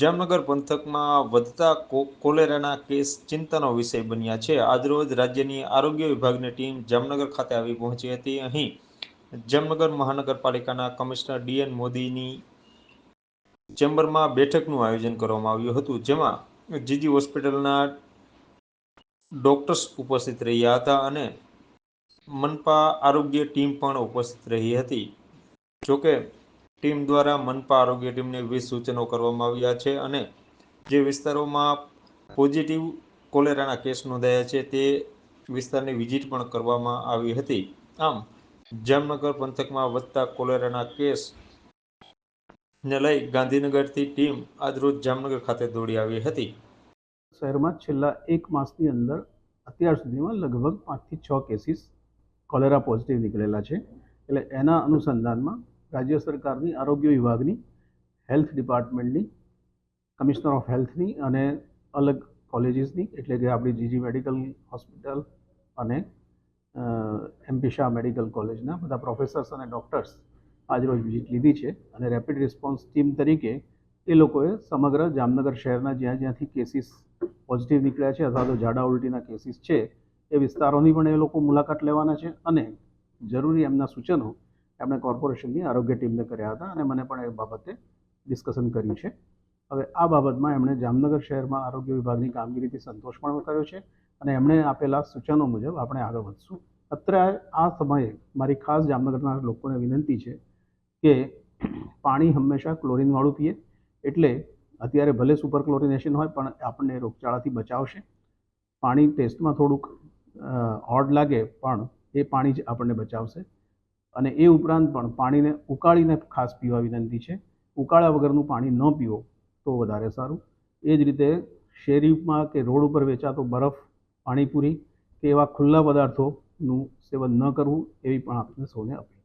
જામનગર પંથકમાં વધતા કોલેરાના કેસ ચિંતાનો વિષય બન્યા છે. આજરોજ રાજ્યની આરોગ્ય વિભાગની ટીમ જામનગર ખાતે આવી પહોંચી હતી. અહીં જામનગર મહાનગરપાલિકાના કમિશનર ડીએન મોદીની ચેમ્બરમાં બેઠકનું આયોજન કરવામાં આવ્યું હતું, જેમાં જીજી હોસ્પિટલના ડોક્ટર્સ ઉપસ્થિત રહ્યા હતા અને મનપા આરોગ્ય ટીમ પણ ઉપસ્થિત રહી હતી. જોકે ટીમ દ્વારા મનપા આરોગ્ય ટીમને વીસ સૂચનો કરવામાં આવ્યા છે અને જે વિસ્તારોમાં પોઝિટિવ કોલેરાના કેસ નોંધાયા છે તે વિસ્તારની વિઝિટ પણ કરવામાં આવી હતી. આમ, જામનગર પંથકમાં વધતા કોલેરાના કેસ ને લઈ ગાંધીનગરથી ટીમ આજરોજ જામનગર ખાતે દોડી આવી હતી. શહેરમાં છેલ્લા એક માસની અંદર અત્યાર સુધીમાં લગભગ પાંચથી છ કેસીસ કોલેરા પોઝિટિવ નીકળેલા છે. એટલે એના અનુસંધાનમાં રાજ્ય સરકારની આરોગ્ય વિભાગની, હેલ્થ ડિપાર્ટમેન્ટની, કમિશનર ઓફ હેલ્થની અને અલગ કોલેજીસની, એટલે કે આપણી જીજી મેડિકલ હોસ્પિટલ અને એમપી મેડિકલ કોલેજના બધા પ્રોફેસર્સ અને ડૉક્ટર્સ આજરોજ વિઝિટ લીધી છે અને રેપિડ રિસ્પોન્સ ટીમ તરીકે એ લોકોએ સમગ્ર જામનગર શહેરના જ્યાં જ્યાંથી કેસીસ પોઝિટિવ નીકળ્યા છે અથવા તો ઝાડા ઉલટીના કેસીસ છે એ વિસ્તારોની પણ એ લોકો મુલાકાત લેવાના છે અને જરૂરી એમના સૂચનો એમણે કોર્પોરેશનની આરોગ્ય ટીમને કર્યા હતા અને મને પણ એ બાબતે ડિસ્કશન કર્યું છે. હવે આ બાબતમાં એમણે જામનગર શહેરમાં આરોગ્ય વિભાગની કામગીરીથી સંતોષ પણ કર્યો છે અને એમણે આપેલા સૂચનો મુજબ આપણે આગળ વધશું. અત્યારે આ સમયે મારી ખાસ જામનગરના લોકોને વિનંતી છે કે પાણી હંમેશા ક્લોરિનવાળું પીએ. એટલે અત્યારે ભલે સુપર ક્લોરિનેશન હોય, પણ આપણને રોગચાળાથી બચાવશે. પાણી ટેસ્ટમાં થોડુંક ઓડ લાગે, પણ એ પાણી જ આપણને બચાવશે. અને એ ઉપરાંત પણ પાણીને ઉકાળીને ખાસ પીવા વિનંતી છે. ઉકાળા વગરનું પાણી ન પીવો તો વધારે સારું. એ જ રીતે શેરીમાં કે રોડ ઉપર વેચાતો બરફ, પાણીપુરી કે એવા ખુલ્લા પદાર્થોનું સેવન ન કરવું એવી પણ આપણે સૌને અપીલ